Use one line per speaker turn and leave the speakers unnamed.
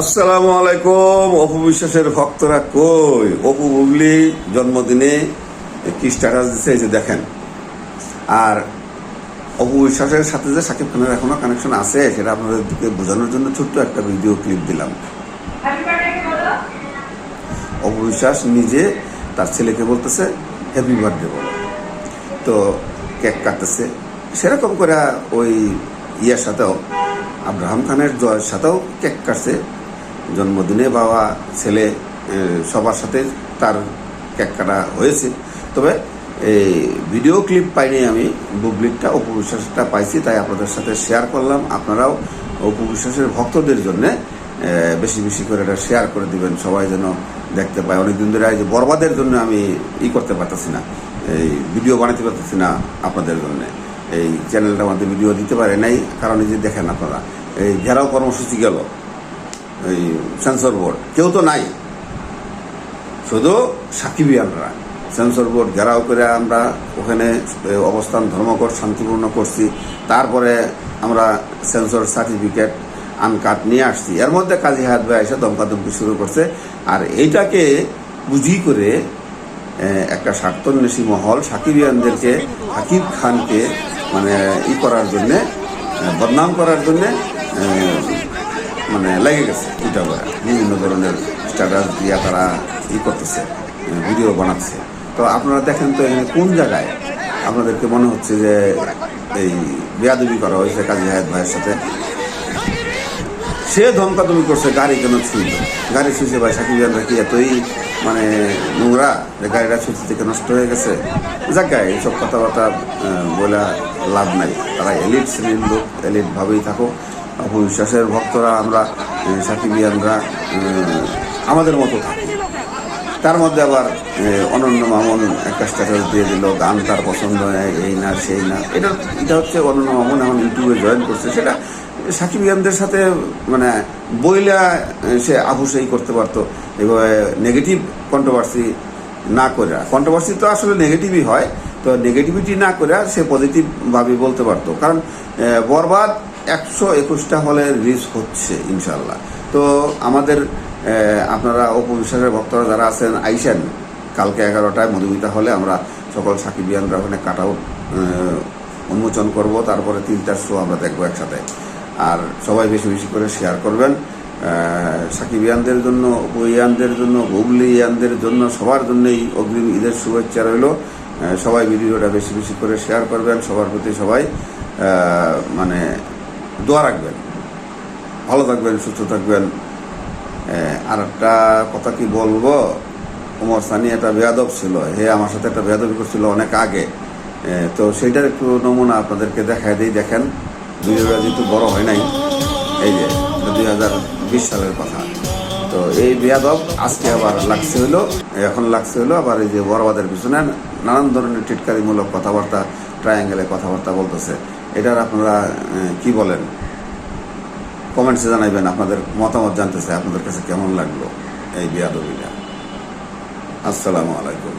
আসসালামু আলাইকুম অপু বিশ্বাসের ভক্তরা কই? অপু বুবলি জন্মদিনে কি স্ট্যাটাস দিচ্ছে এই যে দেখেন। আর অপু বিশ্বাসের সাথে যে সাকিব খানের এখনও কানেকশন আছে সেটা আপনাদেরকে বোঝানোর জন্য ছোট্ট একটা ভিডিও ক্লিপ দিলাম। অপু বিশ্বাস নিজে তার ছেলেকে বলতেছে হ্যাপি বার্থডে বলো। তো কেক কাটতেছে। সেরকম করে ওই ইয়ার সাথেও আব্রাহাম খানের জয়ের সাথেও কেক কাটছে। জন্মদিনে বাবা, ছেলে সবার সাথে তার কেক কাটা হয়েছে। তবে এই ভিডিও ক্লিপ পাইনি আমি বুবলিকটা অপু বিশ্বাসটা পাইছি, তাই আপনাদের সাথে শেয়ার করলাম। আপনারাও অপু বিশ্বাসের ভক্তদের জন্য বেশি বেশি করে এটা শেয়ার করে দিবেন, সবাই যেন দেখতে পায়। অনেকদিন ধরে যে বরবাদের জন্য আমি ই করতে পারতেছি না, এই ভিডিও বানাতে পারতেছি না আপনাদের জন্য। এই চ্যানেলটা আমাদের ভিডিও দিতে পারে নাই, কারণ এই যে দেখেন আপনারা, এই ঘেরাও কর্মসূচি গেল। এই সেন্সর বোর্ড কেউ তো নাই। শুধু সাকিবিয়ানরা। সেন্সর বোর্ড ঘেরাও করে আমরা ওখানে অবস্থান, ধর্মঘট শান্তিপূর্ণ করছি। তারপরে আমরা সেন্সর সার্টিফিকেট আনকাট নিয়ে আসছি। এর মধ্যে কাজী হায়াত ভাই এসে দমকাদমকি শুরু করছে। আর এইটাকে বুঝি করে একটা স্বার্থন্বেষী মহল সাকিবিয়ানদেরকে, হাকিব খানকে মানে ই করার জন্যে বদনাম করার জন্যে মানে লেগে গেছে এটা বিভিন্ন ধরনের স্ট্যাটাস দিয়া তারা ই করতেছে ভিডিও বানাচ্ছে। তো আপনারা দেখেন তো এখানে কোন জায়গায় আপনাদেরকে মনে হচ্ছে যে এই বেয়াদবি করা হয়েছে কাজী হায়াত ভাইয়ের সাথে? সে ধমকাধমকি করছে, গাড়ি কেন ছুঁইল? গাড়ি ছুঁইছে ভাই, সাকিব ইয়ানরা কি এতই মানে নোংরা যে গাড়িটা ছুঁচি থেকে নষ্ট হয়ে গেছে? যাকায় এইসব কথাবার্তা বলে লাভ নাই। তারা এলিট শ্রেণির লোক এলিট ভাবেই বিশ্বাসের ভক্তরা আমরা আহ, সাকিব আমাদের মতো থাকি। তার মধ্যে আবার অনন্য মামুন একটা স্ট্যাটাস দিয়ে দিল গান তার পছন্দ এই না সেই না। এটা এটা হচ্ছে অনন্য মামুন এখন ইউটিউবে জয়েন করছে। সেটা সাকিব ইয়ানদের সাথে মানে বইলা সে আবুসাই করতে পারতো। এভাবে নেগেটিভ কন্ট্রোভার্সি না করে। কন্ট্রোভার্সি তো আসলে নেগেটিভই হয় তো নেগেটিভিটি না করে সে পজিটিভ ভাবে বলতে পারতো। কারণ বরবাদ একশো একুশটা হলে রিলিজ হচ্ছে ইনশাল্লাহ তো আমাদের আপনারা অপু বিশ্বাসের ভক্তরা যারা আছেন, আইসেন কালকে এগারোটায় মধুমিতা হলে আমরা সকল সাকিবিয়ানরা ওখানে কাট আউট উন্মোচন করব, তারপরে তিনটার শো আমরা দেখব একসাথে। আর সবাই বেশি বেশি করে শেয়ার করবেন। সাকিবিয়ানদের জন্য ইয়ানদের জন্য হুগলি ইয়ানদের জন্য, সবার জন্যই অগ্রিম ঈদের শুভেচ্ছা রইল। সবাই ভিডিওটা বেশি বেশি করে শেয়ার করবেন, সবার প্রতি সবাই মানে দোয়া রাখবেন। ভালো থাকবেন, সুস্থ থাকবেন। আর একটা কথা কি বলব? ওমর সানি একটা বেয়াদব ছিল। হে, আমার সাথে একটা বেয়াদবি করছিল অনেক আগে। তো সেইটার একটু নমুনা আপনাদেরকে দেখায় দিই। দেখেন ভিডিওটা যেহেতু বড় হয় নাই, এই যে দুই হাজার বিশ সালের কথা। তো এই বেয়াদব আজকে আবার লাগছে হলো, এখন লাগছে হলো আবার এই যে বরবাদের পিছনে নানান ধরনের টিটকারিমূলক কথাবার্তা ট্রায়াঙ্গেলে কথাবার্তা বলতেছে। এটার আপনারা কি বলেন? কমেন্টসে জানাইবেন আপনাদের মতামত জানতেছে আপনাদের কাছে কেমন লাগল এই বিয়াদবিটা? আসসালামু আলাইকুম।